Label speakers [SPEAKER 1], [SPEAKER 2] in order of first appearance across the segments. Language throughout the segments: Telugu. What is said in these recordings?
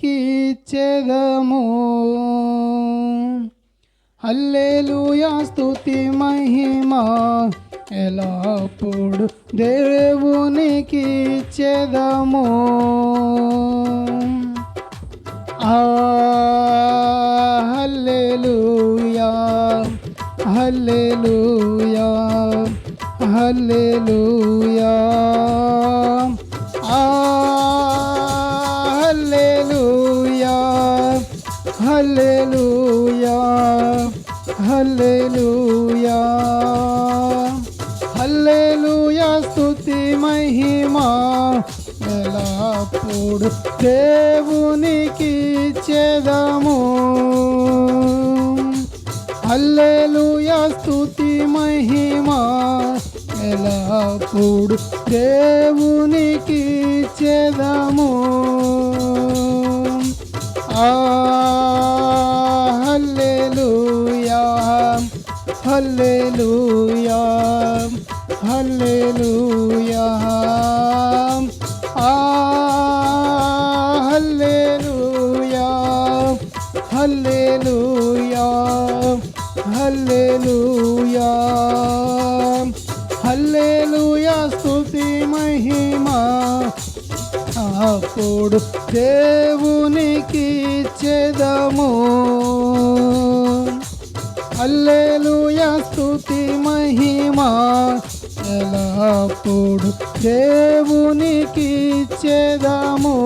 [SPEAKER 1] కీచెదము. హల్లెలూయా స్తుతి మహిమ. ఎలాప్పుడు దేవునికి చెదము ఆ హల్లెలూయా హల్లెలూయా హల్లెలూయా. హల్లెలూయా హల్లెలూయా. హల్లెలూయా స్తుతి మహిమా ఎలాప్పుడు దేవునికి చెదము. హల్లెలూయా స్తుతి మహిమా ఎలాప్పుడు దేవుని హల్లెలూయా హల్లెలూయా ఆ హల్లెలూయా హల్లెలూయా హల్లెలూయా హల్లెలూయా స్తుతి మహిమా అప్పుడు దేవునికి చెదము హల్లెలూయా స్తుతి మహిమా ఎలాప్పుడు దేవునికి చెదము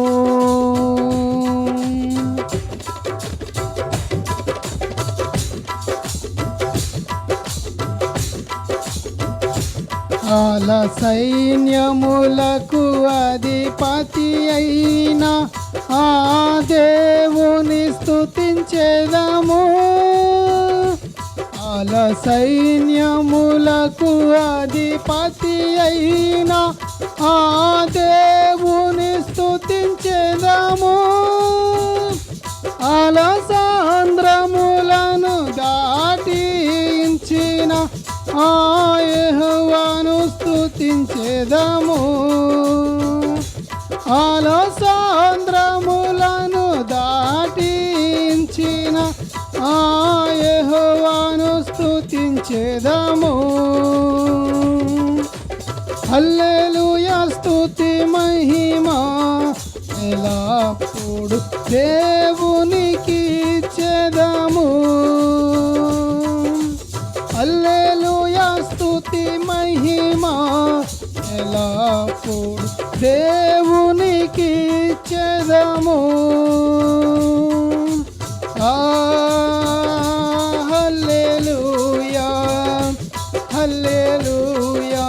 [SPEAKER 1] ఆల సైన్యములకు అధిపతి అయిన ఆ దేవుని స్తుతించేదము. ఆల సైన్యములకు అధిపతి అయిన ఆ దేవుని స్థుతించేదము అలసాంద్రములను దాటించిన ఆయహువాను స్థుతించేదము అలసాంద్రములను దాటించిన ఆ స్తుతించేదము. హల్లెలూయా స్తుతి మహిమా. ఎలాప్పుడు దేవునికి చెదము హల్లెలూయా స్తుతి మహిమా. ఎలాప్పుడు దేవు హల్లెలూయా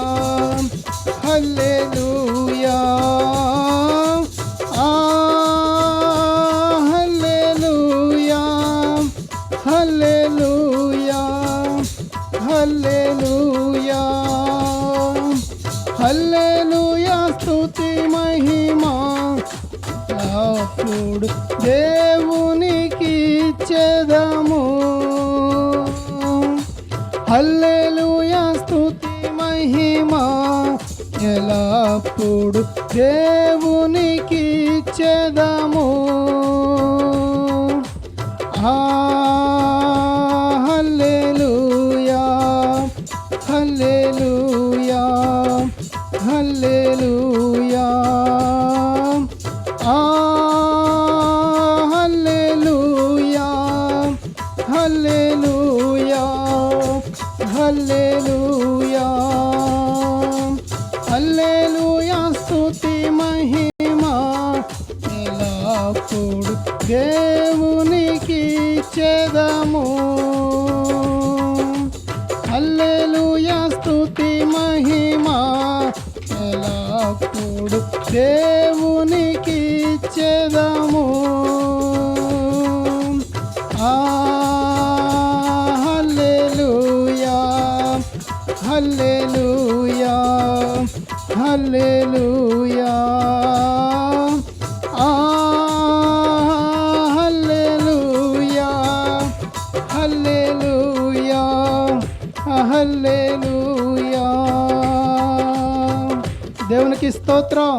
[SPEAKER 1] హల్లెలూయా. ఆ హల్లెలూయా హల్లెలూయా హల్లెలూయా. హల్లెలూయా స్తుతి మహిమా. అప్పుడు దేవునికి చెదము హల్లెలూయా మహిమా ఎలాప్పుడు దేవునికి చెదము ఆ హల్లెలూయా హల్లెలూయా హల్లెలూయా. ఆ హల్లెలూయా హల్లెలూయా హల్లెలూయా హల్లెలూయా. అప్పుడు దేవునికి చెదము. అల్లెలుయా స్తుతి మహిమా. ఎలాప్పుడు దేవునికి చెదము. ఆ హల్లెలూయా హల్లెలూయా అహల్లేలుయా దేవునికి స్తోత్రం.